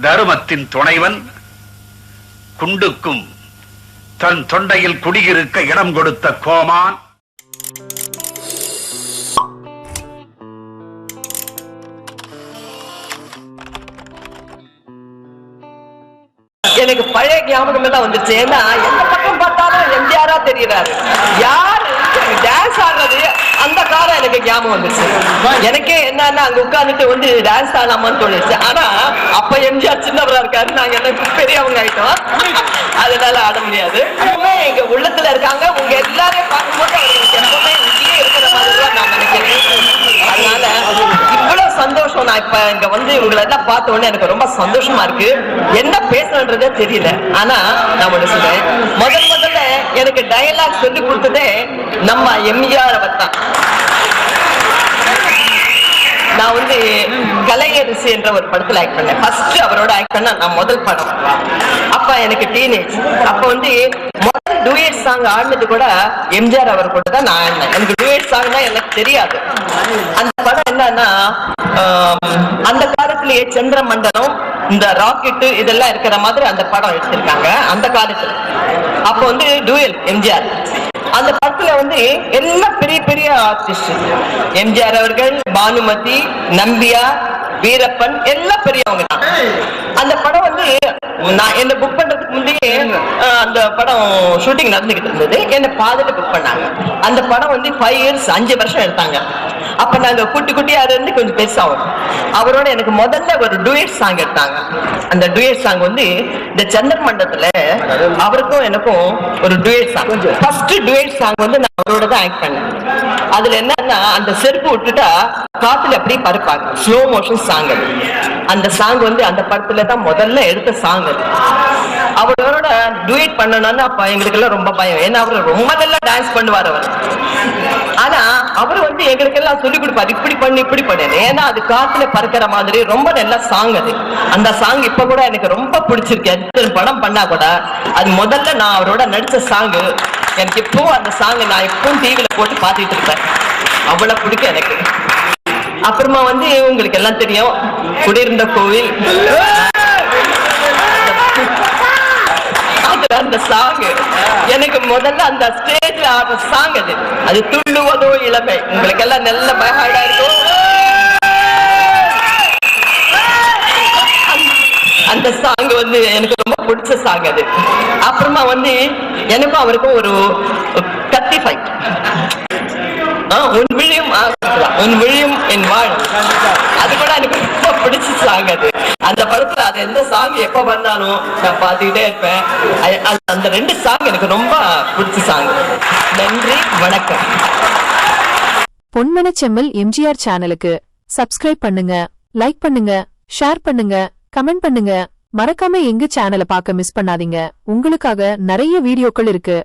தருமத்தின் துணைவன் குண்டுக்கும் தன் தொண்டையில் குடியிருக்க இடம் கொடுத்த கோமான். எனக்கு பழைய ஞாபகம் எல்லாம் வந்துச்சு ஏன்னா எந்த பக்கம் பார்த்தாலும் எம்ஜிஆரா தெரியறாரு யாரு? டான்ஸ் எனக்கு ஞாபகம் வந்துச்சு எனக்கே என்னன்னா அங்க உட்கார்ந்துட்டு வந்து டான்ஸ் ஆடலாமான்னு தோணுச்சு ஆனா அப்ப எம்ஜிஆர் சின்னவரா இருக்காரு. நாங்க என்ன பெரியவங்க ஆயிட்டோம். அதனால ஆட முடியாது. எப்பவுமே எங்க உள்ளத்துல இருக்காங்க. உங்க எல்லாரையும் பார்க்கும்போது அவங்களுக்கு எப்பவுமே இங்கேயே இருக்கிற மாதிரி தான் நான் நினைக்கிறேன். அதனால இவ்வளவு சந்தோஷம். நான் இப்ப இங்க வந்து உங்களை எல்லாம் பார்த்த உடனே எனக்கு ரொம்ப சந்தோஷமா இருக்கு. என்ன பேசணுன்றதே தெரியல. ஆனா நான் ஒண்ணு சொல்றேன். முதல் முதல்ல எனக்கு டயலாக் சொல்லி கொடுத்ததே நம்ம எம்ஜிஆர் அவர் தான் நான் வந்து கலையரசி என்ற ஒரு படத்துல ஆக்ட் பண்ணேன். ஃபர்ஸ்ட் அவரோட ஆக்ட் பண்ண நான் முதல் படம். அப்ப எனக்கு டீனேஜ் அப்ப வந்து முதல் டூயட் சாங் ஆடினது கூட எம்ஜிஆர் அவர் கூட தான் நான் ஆடினேன். எனக்கு டூயட் சாங்னா எனக்கு தெரியாது. அந்த படம் என்னன்னா அந்த காலத்திலேயே சந்திரமண்டலம் இந்த ராக்கெட் இதெல்லாம் இருக்கிற மாதிரி அந்த படம் எடுத்திருக்காங்க. அந்த காலத்துல. அப்போ வந்து டூயல் எம்ஜிஆர். அந்த படத்துல வந்து எல்லாம் பெரிய பெரிய ஆர்டிஸ்ட் எம்ஜிஆர் அவர்கள் பானுமதி நம்பியா வீரப்பன் எல்லாம் பெரியவங்க தான். அந்த படம் வந்து நான் என்ன புக் பண்றதுக்கு முந்தையே அந்த படம் ஷூட்டிங் நடந்துகிட்டு இருந்தது. என்ன பாதியில புக் பண்ணாங்க. அந்த படம் வந்து ஃபைவ் இயர்ஸ் அஞ்சு வருஷம் எடுத்தாங்க. அப்ப நாங்க குட்டி குட்டியா இருந்து கொஞ்சம் பெருசாகும். அவரோட எனக்கு முதல்ல ஒரு டூயட் சாங் எடுத்தாங்க. அந்த டூயட் சாங் வந்து இந்த சந்திர மண்டலத்துல அவருக்கும் எனக்கும் ஒரு duet song first duet song வந்து நான் அவரோட தான் ஆக்ட் பண்ணேன். அதுல என்னன்னா அந்த செருப்பு விட்டுட்டா காத்துல அப்படியே பறப்பாங்க ஸ்லோ மோஷன் சாங் அது. அந்த சாங் வந்து அந்த படத்துல தான் முதல்ல எடுத்த சாங் அது. அவரோட டூயட் பண்ணணும்னு அப்ப எங்களுக்கு எல்லாம் ரொம்ப பயம். ஏன்னா அவர் ரொம்ப நல்லா டான்ஸ் பண்ணுவார் அவர். ஆனா அவர் வந்து எங்களுக்கு எல்லாம் சொல்லி கொடுப்பாரு இப்படி பண்ணு இப்படி பண்ணு ஏன்னா அது காத்துல பறக்கிற மாதிரி ரொம்ப நல்ல சாங் அது. அந்த சாங் இப்ப கூட எனக்கு ரொம்ப பிடிச்சிருக்கு. எத்தனை படம் பண்ணா கூட அது முதல்ல நான் அவரோட நடிச்ச சாங் எனக்கு இப்பவும் அந்த சாங் நான் இப்பவும் டிவில போட்டு பார்த்துட்டு இருப்பேன். அவ்வளவு பிடிக்கும் எனக்கு. அப்புறமா வந்து உங்களுக்கு எல்லாம் தெரியும். குடியிருந்த கோவில். அதுல அந்த சாங் எனக்கு முதல்ல அந்த ஸ்டேஜ்ல ஆடுற சாங் அது. அது துள்ளுவதோ இளமை. உங்களுக்கு எல்லாம் நல்ல பயஹாடா இருக்கும். அந்த சாங் வந்து எனக்கு ரொம்ப பிடிச்ச சாங் அது. அப்புறமா வந்து எனக்கும் அவருக்கும் ஒரு கத்தி ஃபைட் உன் விழியும் உன் விழியும் என் வாழ் அது கூட எனக்கு ரொம்ப பிடிச்ச சாங் அது. அந்த படத்துல அது எந்த சாங் எப்ப வந்தாலும் நான் பாத்துக்கிட்டே இருப்பேன். அந்த ரெண்டு சாங் எனக்கு ரொம்ப பிடிச்ச சாங் நன்றி வணக்கம். பொன்மன செம்மல் எம்ஜிஆர் சேனலுக்கு சப்ஸ்கிரைப் பண்ணுங்க லைக் பண்ணுங்க ஷேர் பண்ணுங்க கமெண்ட் பண்ணுங்க. மறக்காம எங்க சேனலை பார்க்க மிஸ் பண்ணாதீங்க. உங்களுக்காக நிறைய வீடியோக்கள் இருக்கு.